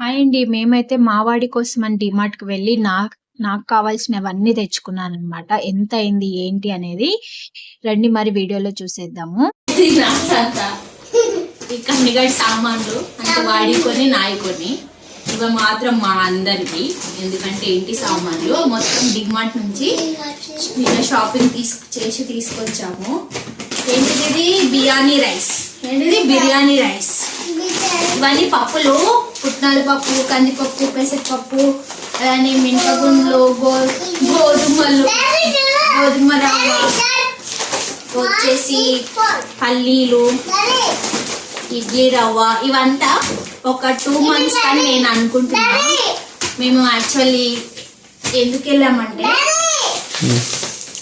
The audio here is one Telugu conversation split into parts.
హాయ్ అండి. మేమైతే మావాడి కోసం అని డిమార్ట్కి వెళ్ళి నాకు నాకు కావాల్సినవన్నీ తెచ్చుకున్నాననమాట. ఎంత అయింది ఏంటి అనేది రండి మరి వీడియోలో చూసేద్దాము. కన్నిగడి సామాన్లు అంటే వాడి కొని నాయి కొని ఇవి మాత్రం మా అందరికి ఎందుకంటే ఇంటి సామాన్లు మొత్తం డిమార్ట్ నుంచి నిన్న షాపింగ్ తీసు చేసి తీసుకొచ్చాము ఏంటిది బిర్యానీ రైస్ ఏంటిది బిర్యానీ రైస్ ఇవన్నీ పప్పులు పుట్నాల పప్పు కందిపప్పు పెసరపప్పు అలానే మింటగుండ్లు గో గోధుమలు గోధుమ రవ్వ వచ్చేసి పల్లీలు ఇడ్లీ రవ్వ. ఇవంతా ఒక టూ మంత్స్ అని నేను అనుకుంటున్నాను మేము యాక్చువల్లీ ఎందుకు వెళ్ళామంటే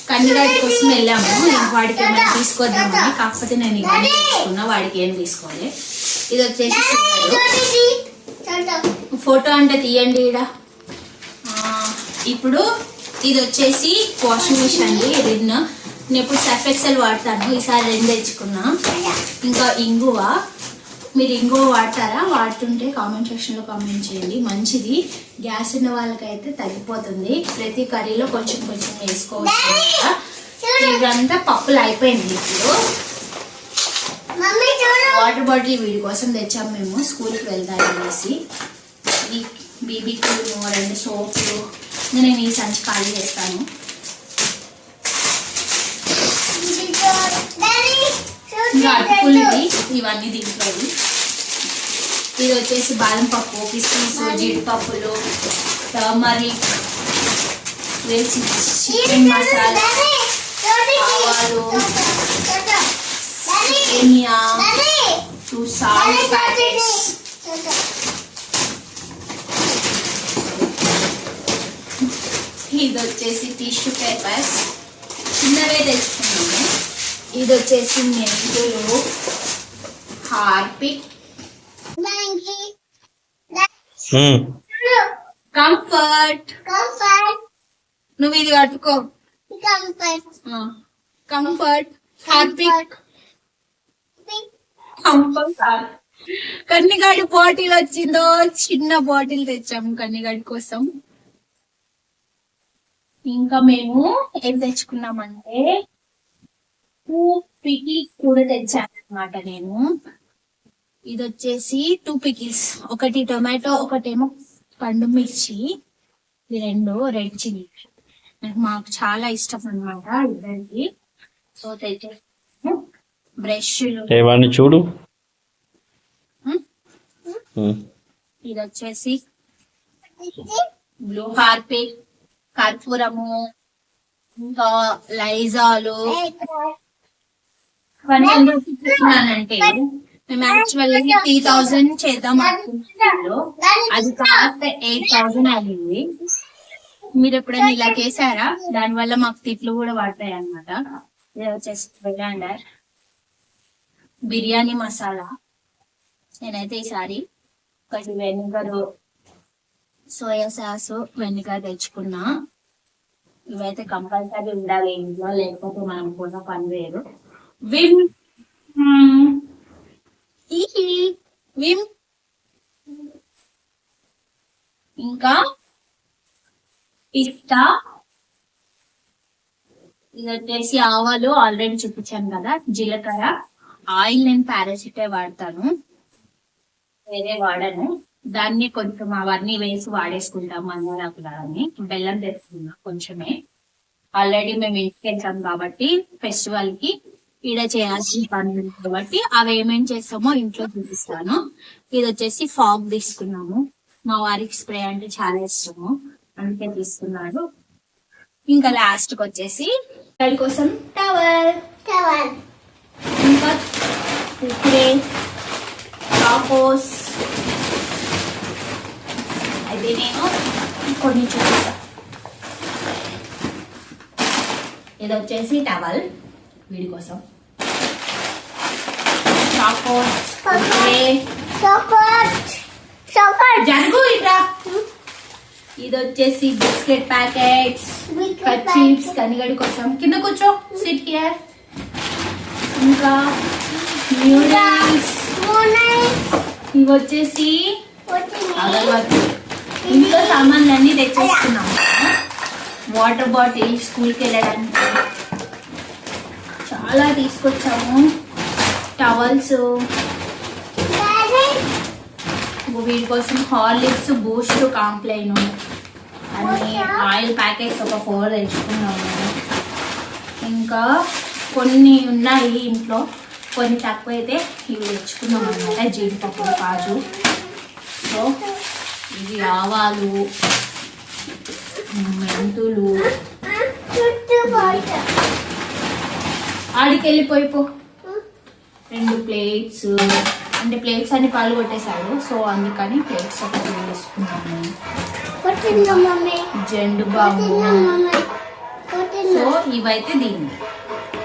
కందిరాడి కోసం వెళ్ళాము. వాడికి ఏమైనా తీసుకొద్దామని కాకపోతే నేను ఇవన్నీ తీసుకున్నా వాడికి ఏం తీసుకోలే. ఇది వచ్చేసి. ఫోటో అంటే తీయండి ఈడ. ఇప్పుడు ఇది వచ్చేసి వాషింగ్ మిషన్ అండి రిన్ నేను ఇప్పుడు సర్ఫ్ ఎక్సెల్ వాడతాను ఈసారి రెండు తెచ్చుకున్నా. ఇంకా ఇంగువ. మీరు ఇంగువ వాడతారా? వాడుతుంటే కామెంట్ సెక్షన్లో కామెంట్ చేయండి. మంచిది. గ్యాస్ ఉన్న వాళ్ళకైతే తగ్గిపోతుంది. ప్రతి కర్రీలో కొంచెం కొంచెం వేసుకోవచ్చు ఇదంతా పప్పులు అయిపోయింది ఇప్పుడు. వాటర్ బాటిల్ వీడి కోసం తెచ్చాము మేము. స్కూల్కి వెళ్తాను అనేసి. బీబీ క్రీమ్ రెండు సోపులు నేను ఈ సంచి ఖాళీ చేస్తాను. ఇంకా అటుకులు ఇవన్నీ దీంట్లోవి ఇది వచ్చేసి బాదం పప్పు కిస్మిస్ జీడిపప్పులు టర్మరిక్ వేసి చికెన్ మసాలా ఆవాలు టూ సాల్ట్ ప్యాకెట్స్ ఇది వచ్చేసి టిష్యూ పేపర్స్ చిన్నవే తెచ్చుకున్నాము ఇది వచ్చేసి మెంతులు. హార్పిక్ ఉమ్. కంఫర్ట్ నువ్వు ఇది కట్టుకో. కంఫర్ట్ హార్పిక్ కంఫర్ట్ కన్నిగాడి బాటిల్ వచ్చిందో చిన్న బాటిల్ తెచ్చాము కన్నిగాడి కోసం. ఇంకా మేము ఏం తెచ్చుకున్నామంటే టూ పికిల్స్ కూడా తెచ్చాను అనమాట నేను. ఇది వచ్చేసి టూ పికిల్స్. ఒకటి టొమాటో ఒకటేమో పండు మిర్చి. ఇది రెండు రెడ్ చిల్లీ. నాకు మాకు చాలా ఇష్టం అనమాట ఇద్దరికి సో తెచ్చేసి బ్రష్లు. చూడు. ఇది వచ్చేసి బ్లూ హార్పిక్ కర్పూరము ఇంకా లైజాలు. తీసుకున్నానంటే మేము యాక్చువల్లీ త్రీ థౌజండ్ చేద్దాం అనుకుంటున్నాను అది కాస్త ఎయిట్ థౌజండ్ అయ్యింది. మీరు ఎప్పుడైనా ఇలా చేశారా? దానివల్ల మాకు తిట్లు కూడా పడతాయి అనమాట ఇది వచ్చేసి బ్రాండర్ బిర్యానీ మసాలా. నేనైతే ఈసారి ఒకటి వెనిగర్ సోయా సాస్ వెనిగర్ తెచ్చుకున్నా. ఇవైతే కంపల్సరీ ఉండాలి ఇంట్లో లేకపోతే మనం కూడా పని వేరు. Vim Vim. ఇంకా పిస్తా. ఇది వచ్చేసి ఆవాలు ఆల్రెడీ చూపించాను కదా జీలకర్ర. ఆయిల్ నేను పారాసిటే వాడతాను వేరే వాడను. దాన్ని కొంచెం అవన్నీ వేసి వాడేసుకుంటాం మందారాకులని బెల్లం తెచ్చుకున్నా కొంచెమే. ఆల్రెడీ మేము ఇంటికి వెళ్తాం కాబట్టి ఫెస్టివల్కి ఈడ చేయాల్సిన పని ఉంది కాబట్టి అవి ఏమేం చేస్తామో ఇంట్లో చూపిస్తాను. ఇది వచ్చేసి ఫాగ్ తీసుకున్నాము. మా వారికి స్ప్రే అంటే చాలా ఇష్టము. అందుకే తీసుకున్నాడు. ఇంకా లాస్ట్కి వచ్చేసి దాని కోసం టవల్. ఇంకా ఇప్పుడే చాకోస్ అది నేను కొన్ని చూపిస్తా ఇది వచ్చేసి టవల్ వీడి కోసం చాకోస్ కుర్కురే, జరుగు ఇట్రా ఇది వచ్చేసి బిస్కెట్ ప్యాకెట్స్ చిప్స్ కనిగడి కోసం కింద కూర్చో సిట్ హియర్ ఇంకా న్యూడిల్స్ ఇవి వచ్చేసి అగరబత్తి. ఇంట్లో సామాన్లు అన్నీ తెచ్చేసుకున్నాము వాటర్ బాటిల్ స్కూల్కి వెళ్ళడానికి చాలా తీసుకొచ్చాము. టవల్స్. వీటి కోసం హార్లిక్స్ బూస్ట్ కాంప్లైన్ అన్ని ఆయిల్ ప్యాకెట్స్ ఒక ఫోర్ తెచ్చుకున్నాము. ఇంకా కొన్ని ఉన్నాయి ఇంట్లో. కొన్ని తక్కువైతే ఇవి తెచ్చుకున్నాం అనమాట జీడిపప్పు కాజు. సో ఇవి ఆవాలు మెంతులు. ఆడికి వెళ్ళిపోయి పో. రెండు ప్లేట్స్. అంటే ప్లేట్స్ అన్ని పాలు కొట్టేశాడు సో అందుకని ప్లేట్స్ ఒకటి వేసుకున్నాము జెండు బాంబు సో ఇవైతే దీన్ని.